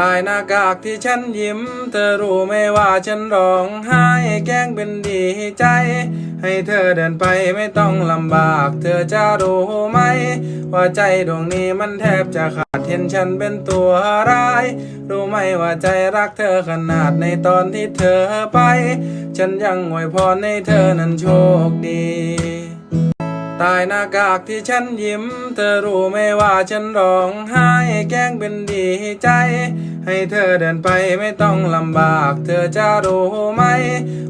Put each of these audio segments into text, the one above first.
ตายหน้ากากที่ฉันยิ้ม เธอรู้ไหมว่าฉันร้องไห้แกล้งเป็นดีใจ ให้เธอเดินไปไม่ต้องลำบาก เธอจะรู้ไหม ว่าใจดวงนี้มันแทบจะขาดเห็นฉันเป็นตัวร้าย รู้ไหมว่าใจรักเธอขนาดในตอนที่เธอไป ฉันยังอวยพรให้เธอนั้นโชคดี ตายหน้ากากที่ฉันยิ้ม เธอรู้ไหมว่าฉันร้องไห้แกล้งเป็นดีใจ ให้เธอเดินไปไม่ต้องลำบาก เธอจะรู้ไหม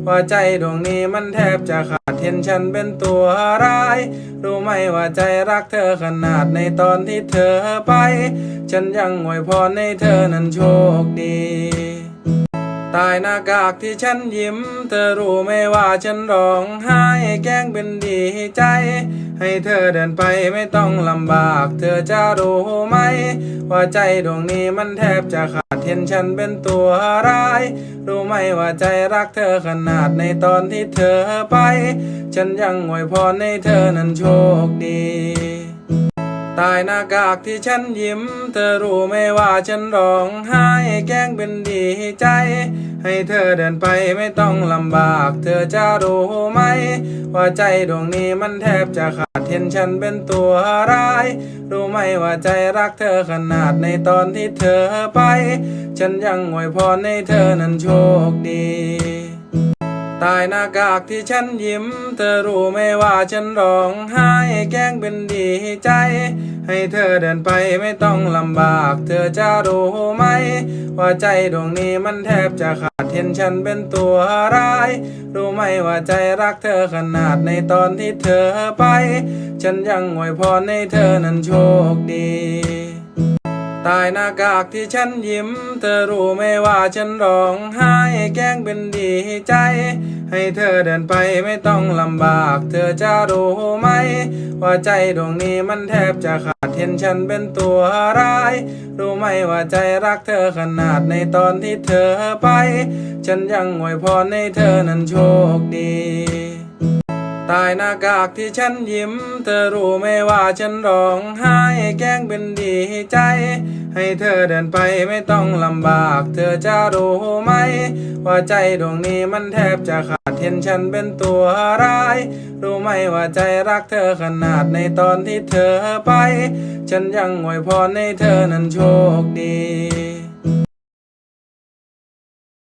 ว่าใจดวงนี้มันแทบจะขาดเห็นฉันเป็นตัวร้าย รู้ไหมว่าใจรักเธอขนาดในตอนที่เธอไป ฉันยังอวยพรให้เธอนั้นโชคดี ตายหน้ากากที่ฉันยิ้ม เธอรู้ไหมว่าฉันร้องไห้แกล้งเป็นดีใจ ให้เธอเดินไปไม่ต้องลำบาก เธอจะรู้ไหม ว่าใจดวงนี้มันแทบจะขาดเห็นฉันเป็นตัวร้าย รู้ไหมว่าใจรักเธอขนาดในตอนที่เธอไป ฉันยังอวยพรให้เธอนั้นโชคดี ตายหน้ากากที่ฉันยิ้ม เธอรู้ไหมว่าฉันร้องไห้แกล้งเป็นดีใจ ให้เธอเดินไปไม่ต้องลำบาก เธอจะรู้ไหม ว่าใจดวงนี้มันแทบจะขาดเห็นฉันเป็นตัวร้าย รู้ไหมว่าใจรักเธอขนาดในตอนที่เธอไป ฉันยังอวยพรให้เธอนั้นโชคดี ตายหน้ากากที่ฉันยิ้ม เธอรู้ไหมว่าฉันร้องไห้แกล้งเป็นดีใจ ให้เธอเดินไปไม่ต้องลำบาก เธอจะรู้ไหม ว่าใจดวงนี้มันแทบจะขาดเห็นฉันเป็นตัวร้าย รู้ไหมว่าใจรักเธอขนาดในตอนที่เธอไป ฉันยังอวยพรให้เธอนั้นโชคดี ตายหน้ากากที่ฉันยิ้ม เธอรู้ไหมว่าฉันร้องไห้แกล้งเป็นดีใจ ให้เธอเดินไปไม่ต้องลำบาก เธอจะรู้ไหม ว่าใจดวงนี้มันแทบจะขาดเห็นฉันเป็นตัวร้าย รู้ไหมว่าใจรักเธอขนาดในตอนที่เธอไป ฉันยังอวยพรให้เธอนั้นโชคดี ตายหน้ากากที่ฉันยิ้ม เธอรู้ไหมว่าฉันร้องไห้แกล้งเป็นดีใจ ให้เธอเดินไปไม่ต้องลำบาก เธอจะรู้ไหม ว่าใจดวงนี้มันแทบจะขาดเห็นฉันเป็นตัวร้าย รู้ไหมว่าใจรักเธอขนาดในตอนที่เธอไป ฉันยังอวยพรให้เธอนั้นโชคดี